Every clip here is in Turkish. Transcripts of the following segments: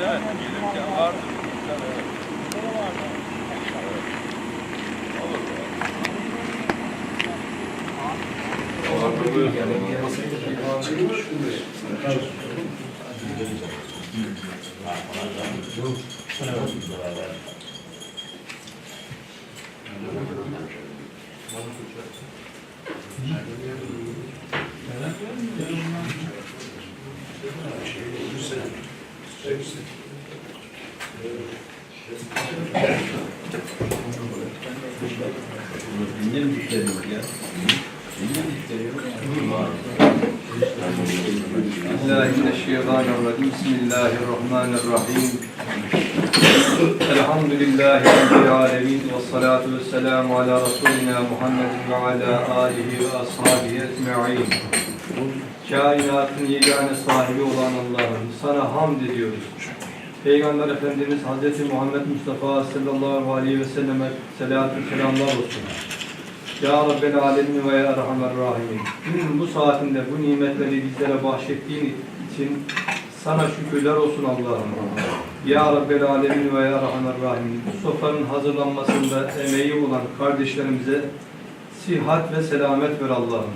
Evet, gelirken vardı bir tane. Olur. Dinle mi düşeriyor ya? Dinle mi düşeriyor? Bismillahirrahmanirrahim. Bismillahirrahmanirrahim. Elhamdülillahi Rabbil alemin. Ve salatu ve selamu ala Resulina Muhammedin ve ala alihi ve ashabihi ecma'in. Kainatın yegane sahibi olan Allah'ım sana hamd ediyoruz. Peygamber Efendimiz Hz. Muhammed Mustafa sallallahu aleyhi ve selleme selatü selamlar olsun. Ya Rabbel Alemin ve Ya Erhamer Rahimin. Bu saatinde bu nimetleri bizlere bahşettiğin için sana şükürler olsun Allah'ım. Ya Rabbel Alemin ve Ya Erhamer Rahimin. Bu sofranın hazırlanmasında emeği olan kardeşlerimize sihat ve selamet ver Allah'ım.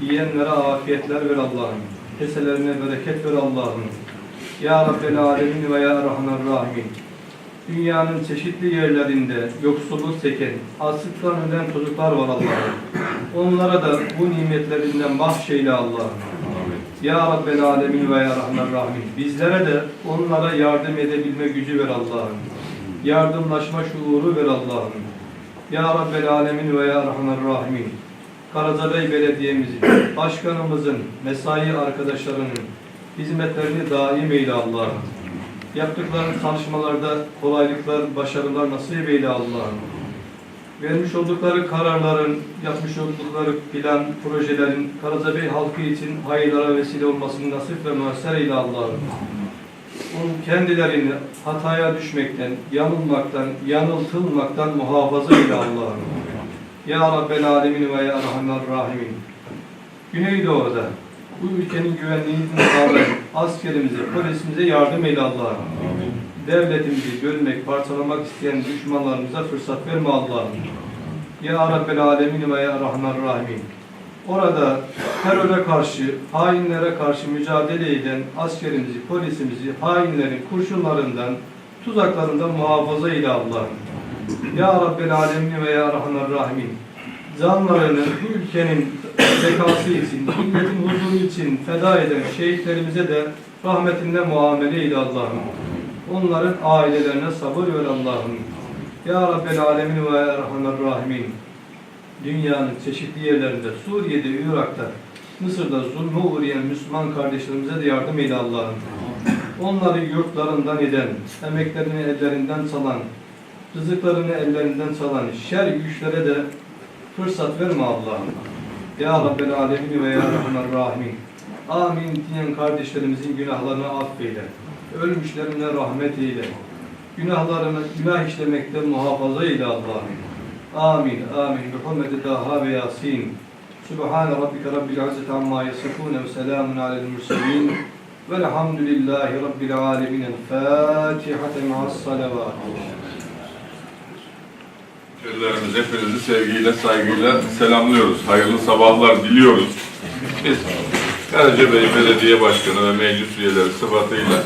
Yiyenlere afiyetler ver Allah'ım. Keselerine bereket ver Allah'ım. Ya Rabbel Alemin ve Ya Erhamer Rahimin. Dünyanın çeşitli yerlerinde yoksulluk çeken, açlıktan ölen çocuklar var Allah'ım. Onlara da bu nimetlerinden bahşeyle Allah'ım. Ya Rabbel Alemin ve Ya Rahman Rahim. Bizlere de onlara yardım edebilme gücü ver Allah'ım. Yardımlaşma şuuru ver Allah'ım. Ya Rabbel Alemin ve Ya Rahman Rahim. Karacabey Belediye'mizin, başkanımızın, mesai arkadaşlarının hizmetlerini daim eyle Allah'ım. Yaptıkları çalışmalarda kolaylıklar, başarılar nasip eyle Allah'ım. Vermiş oldukları kararların, yapmış oldukları plan, projelerin Karacabey halkı için hayırlara vesile olmasını nasip ve müesser eyle Allah'ım. Kendilerini hataya düşmekten, yanılmaktan, yanıltılmaktan muhafaza eyle Allah'ım. Ya Rabbel Alemin ve Ya Rahman Rahimin. Güneydoğu'da bu ülkenin güvenliğini sağlayan askerimize, polisimize yardım eyle Allah'ım. Devletimizi bölmek, parçalamak isteyen düşmanlarımıza fırsat verme Allah'ım. Ya Rabbel Alemin ve Ya Rahman Rahimin. Orada teröre karşı, hainlere karşı mücadele eden askerimizi, polisimizi hainlerin kurşunlarından, tuzaklarından muhafaza eyle Allah'ım. Ya Rabbel Alemin ve Ya Rahman Rahimin. Canlarını bu ülkenin zekası için, milletin huzuru için feda eden şehitlerimize de rahmetinde muamele eyle Allah'ım. Onların ailelerine sabır ver Allah'ım. Ya Rabbel Alemin ve Erhamer Rahimin. Dünyanın çeşitli yerlerinde, Suriye'de, Irak'ta, Mısır'da zulme uğrayan Müslüman kardeşlerimize de yardım eyle Allah'ım. Onları yurtlarından eden, emeklerini ellerinden çalan, rızıklarını ellerinden çalan şer güçlere de fırsat verme Allah'ım. Ya Rabbel Alemin ve Ya Rahman Rahimin. Amin diyen kardeşlerimizin günahlarını affeyle. Ölmüşlerine rahmet eyle. Günahlarını günah işlemekten muhafaza eyle Allah'ım. Amin. Amin. Bi hurmeti Taha ve Yasin. Subhan rabbike rabbil izzati amma yasifun ve selamun alel murselin. Velhamdülillahi rabbil alamin. El ma'as salavat. Şehirlerimiz hepinizi sevgiyle, saygıyla selamlıyoruz. Hayırlı sabahlar diliyoruz. Biz Karacabey Belediye Başkanı ve meclis üyeleri sıfatıyla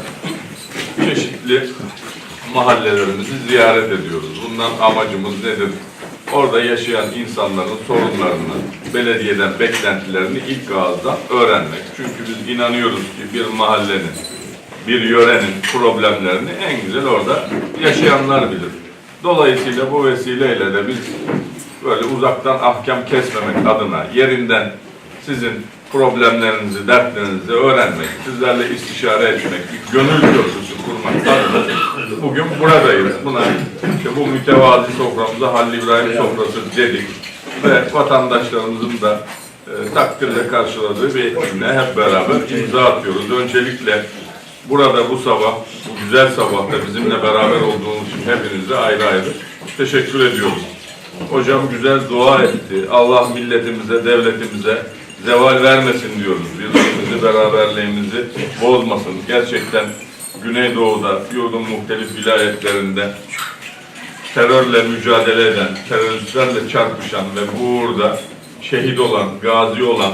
çeşitli mahallelerimizi ziyaret ediyoruz. Bundan amacımız nedir? Orada yaşayan insanların sorunlarını, belediyeden beklentilerini ilk ağızdan öğrenmek. Çünkü biz inanıyoruz ki bir mahallenin, bir yörenin problemlerini en güzel orada yaşayanlar bilir. Dolayısıyla bu vesileyle de biz böyle uzaktan ahkam kesmemek adına yerinden sizin problemlerinizi, dertlerinizi öğrenmek, sizlerle istişare etmek, bir gönül köprüsü kurmaktan bugün buradayız. Buna işte bu mütevazi soframıza Halil İbrahim sofrası dedik ve vatandaşlarımızın da e, takdirle karşıladığı bir etkinliğe hep beraber imza atıyoruz. Öncelikle burada bu sabah, bu güzel sabahta bizimle beraber olduğunuz için hepinize ayrı ayrı teşekkür ediyoruz. Hocam güzel dua etti. Allah milletimize, devletimize zeval vermesin diyoruz. Birliğimizi, beraberliğimizi bozmasın. Gerçekten Güneydoğu'da, yurdun muhtelif vilayetlerinde terörle mücadele eden, teröristlerle çarpışan ve burada şehit olan, gazi olan,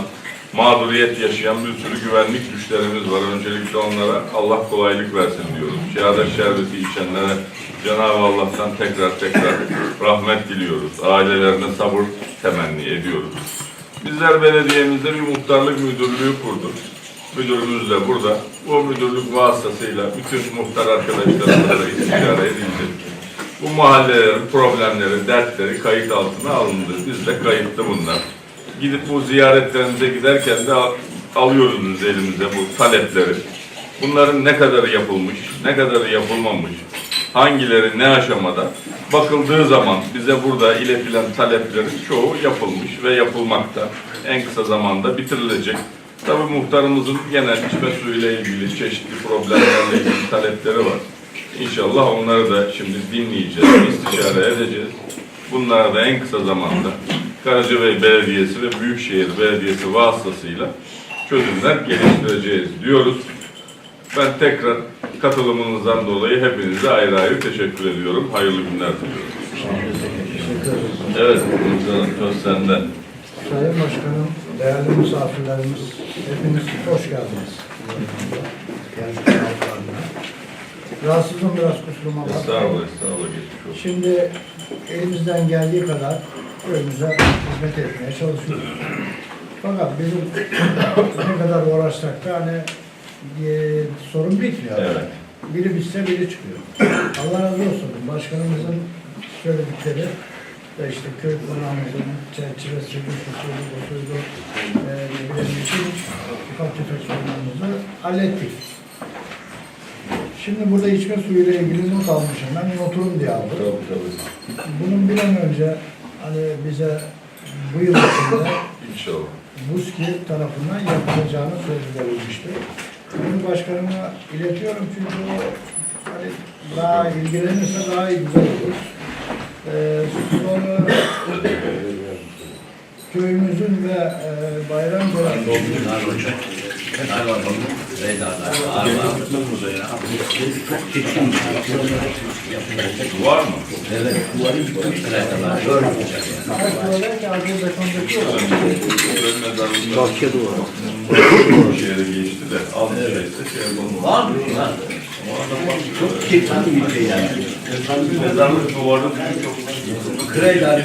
mağduriyet yaşayan bir sürü güvenlik güçlerimiz var. Öncelikle onlara Allah kolaylık versin diyoruz. Şehadet şerbeti içenlere Cenab-ı Allah'tan tekrar tekrar rahmet diliyoruz. Ailelerine sabır temenni ediyoruz. Bizler belediyemizde bir muhtarlık müdürlüğü kurduk. Müdürümüz de burada. Bu müdürlük vasıtasıyla bütün muhtar arkadaşlarımızla istişare edildi. Bu mahallelerin problemleri, dertleri kayıt altına alındı. Biz de kayıtlı bunlar. Gidip bu ziyaretlerimize giderken de al- alıyoruz elimize bu talepleri. Bunların ne kadarı yapılmış, ne kadarı yapılmamış, hangileri ne aşamada bakıldığı zaman bize burada iletilen taleplerin çoğu yapılmış ve yapılmakta. En kısa zamanda bitirilecek. Tabii muhtarımızın genel içme suyuyla ilgili çeşitli problemlerle ilgili talepleri var. İnşallah onları da şimdi dinleyeceğiz, istişare edeceğiz. Bunlara da en kısa zamanda Karacabey Belediyesi ve Büyükşehir Belediyesi vasıtasıyla çözümler geliştireceğiz diyoruz. Ben tekrar katılımınızdan dolayı hepinize ayrı ayrı teşekkür ediyorum. Hayırlı günler diliyorum. Evet, Muhtarım söz sende. Sayın Başkanım, değerli misafirlerimiz, hepiniz hoş geldiniz. Rahatsızım biraz kusuruma bakmayın. Estağfurullah, estağfurullah geçmiş olsun. Şimdi elimizden geldiği kadar köyümüze hizmet etmeye çalışıyoruz. Fakat bizim ne kadar uğraşsak da hani e, sorun bitmiyor. Evet. Biri bitse biri çıkıyor. Allah razı olsun. Başkanımızın söyledikleri ve işte köy konağımızın çerçevesi, şusuydu, busuydu, e, ne bileyim bütün ufak tefek sorunlarımızı hallettik. Şimdi burada içme suyuyla ilgili not almışım. Ben noturum diye aldım. Bunun bir an önce hani bize bu yıl içinde İnşallah. BUSKİ tarafından yapılacağını söz verilmişti. Bunu başkanıma iletiyorum çünkü o hani daha ilgilenirse daha iyi güzel olur. Ee, sonra köyümüzün ve e, bayram dönemi Var mı? Belki arzu betondaki olan Bahçe duvarı. Şehre geçti de az bir şeyse şey yapalım. Var mı? Var. Çok çirkin bir şey yani. Mezarlık duvarı çok Kreyler,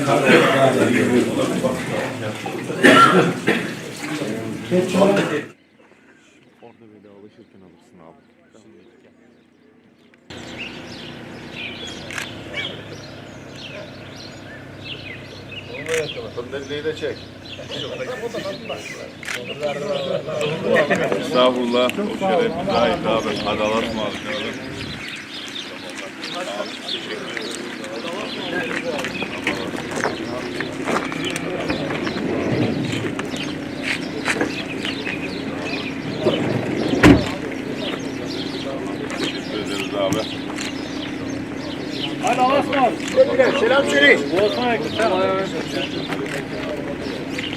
Keçiler Estağfurullah. O şeref daha hitap et. Hadi Allah'a ısmarladık. Teşekkür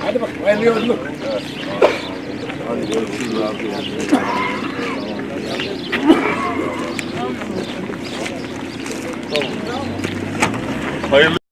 Hadi bak, hayırlı yolculuk. Hadi görüşürüz abi. Hayırlı